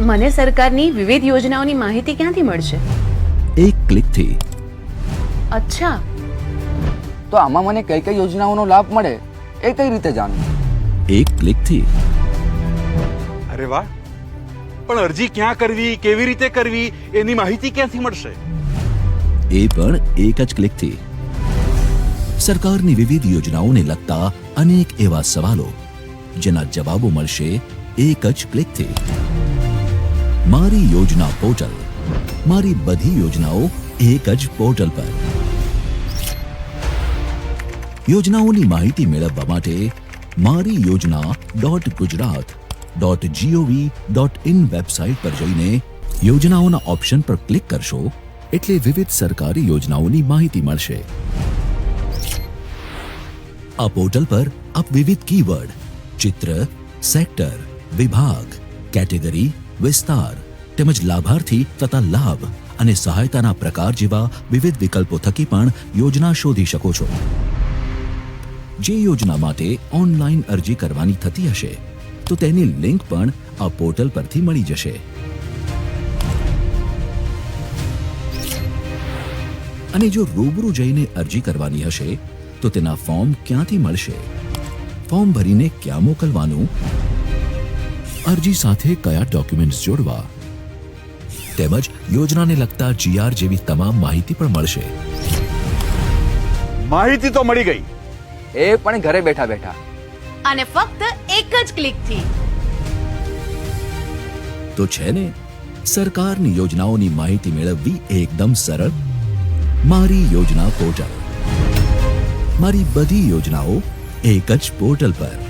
મને સરકારની વિવિધ યોજનાઓની માહિતી ક્યાંથી મળશે? એક ક્લિકથી. અચ્છા. તો આમાં મને કઈ કઈ યોજનાઓનો લાભ મળે એ કઈ રીતે જાણવું? એક ક્લિકથી. અરે વાહ. પણ અરજી ક્યાં કરવી કેવી રીતે કરવી એની માહિતી ક્યાંથી મળશે? એ પણ એક જ ક્લિકથી. સરકારની વિવિધ યોજનાઓને લગતા અનેક એવા સવાલો જેના જવાબો મળશે એક જ ક્લિકથી. મારી યોજના પોર્ટલ મારી બધી યોજનાઓ એક જ પોર્ટલ પર યોજનાઓની માહિતી મેળવવા માટે Mari Yojana dot Gujarat dot GOV dot in website પર જઈને યોજનાઓના ઓપ્શન પર ક્લિક કરશો એટલે વિવિધ સરકારી યોજનાઓની માહિતી મળશે આ પોર્ટલ પર આપ વિવિધ કીવર્ડ ચિત્ર સેક્ટર વિભાગ કેટેગરી વિસ્તાર, તેમજ લાભાર્થી તથા લાભ અને સહાયતાના પ્રકાર જેવા વિવિધ વિકલ્પો થકી પણ યોજના શોધી શકો છો. જે યોજના માટે ઓનલાઈન અરજી કરવાની થતી હશે, તો તેની લિંક પણ આ પોર્ટલ પરથી મળી જશે. અને જો રૂબરૂ જઈને અરજી કરવાની હશે, તો તેના ફોર્મ ક્યાંથી મળશે? ફોર્મ ભરીને ક્યાં મોકલવાનું? અરજી સાથે કયા ડોક્યુમેન્ટ્સ જોડવા? તેમજ યોજનાને લગતા જીઆર જેવી તમામ માહિતી પણ મળશે. માહિતી તો મળી ગઈ. એ પણ ઘરે બેઠા બેઠા. અને ફક્ત એક જ ક્લિકથી. તો છે ને સરકારની યોજનાઓની માહિતી મેળવવી એકદમ સરળ. મારી યોજના પોર્ટલ મારી બધી યોજનાઓ એક જ પોર્ટલ પર.